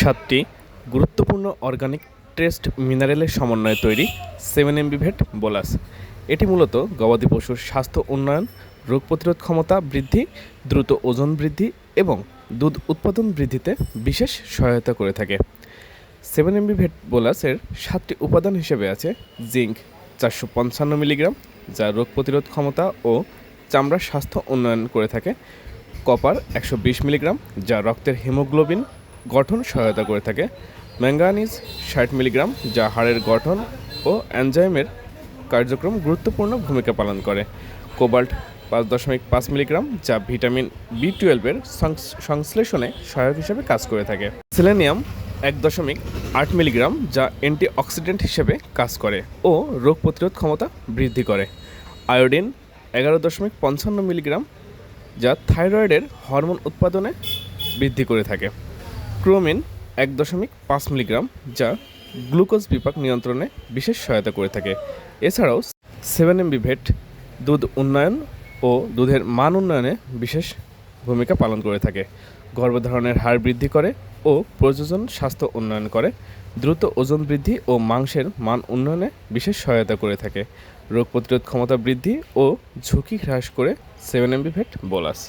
সাতটি গুরুত্বপূর্ণ অর্গানিক ট্রেস্ট মিনারেলের সমন্বয়ে তৈরি সেভেন এমবিভেট বোলাস এটি মূলত গবাদি পশুর স্বাস্থ্য উন্নয়ন, রোগ প্রতিরোধ ক্ষমতা বৃদ্ধি, দ্রুত ওজন বৃদ্ধি এবং দুধ উৎপাদন বৃদ্ধিতে বিশেষ সহায়তা করে থাকে। সেভেন এমবিভেট বোলাসের সাতটি উপাদান হিসেবে আছে জিঙ্ক চারশো পঞ্চান্ন মিলিগ্রাম, যা রোগ প্রতিরোধ ক্ষমতা ও চামড়ার স্বাস্থ্য উন্নয়ন করে থাকে। কপার একশো বিশ মিলিগ্রাম, যা রক্তের হিমোগ্লোবিন গঠন সহায়তা করে থাকে। ম্যাঙ্গানিজ ষাট মিলিগ্রাম, যা হাড়ের গঠন ও অ্যানজাইমের কার্যক্রম গুরুত্বপূর্ণ ভূমিকা পালন করে। কোবাল্ট পাঁচ দশমিক পাঁচ মিলিগ্রাম, যা ভিটামিন বি টুয়েলভের সংশ্লেষণে সহায়ক হিসেবে কাজ করে থাকে। সেলেনিয়াম এক দশমিক আট মিলিগ্রাম, যা অ্যান্টিঅক্সিডেন্ট হিসেবে কাজ করে ও রোগ প্রতিরোধ ক্ষমতা বৃদ্ধি করে। আয়োডিন এগারো দশমিক পঞ্চান্ন মিলিগ্রাম, যা থাইরয়েডের হরমোন উৎপাদনে বৃদ্ধি করে থাকে। ক্রোমিন এক দশমিক পাঁচ মিলিগ্রাম, যা গ্লুকোজ বিপাক নিয়ন্ত্রণে বিশেষ সহায়তা করে থাকে। এছাড়াও সেভেন এম বিভেট দুধ উন্নয়ন ও দুধের মান উন্নয়নে বিশেষ ভূমিকা পালন করে থাকে। গর্ভধারণের হার বৃদ্ধি করে ও প্রযোজন স্বাস্থ্য উন্নয়ন করে। দ্রুত ওজন বৃদ্ধি ও মাংসের মান উন্নয়নে বিশেষ সহায়তা করে থাকে। রোগ প্রতিরোধ ক্ষমতা বৃদ্ধি ও ঝুঁকি হ্রাস করে সেভেন এমবিভেট বোলাস।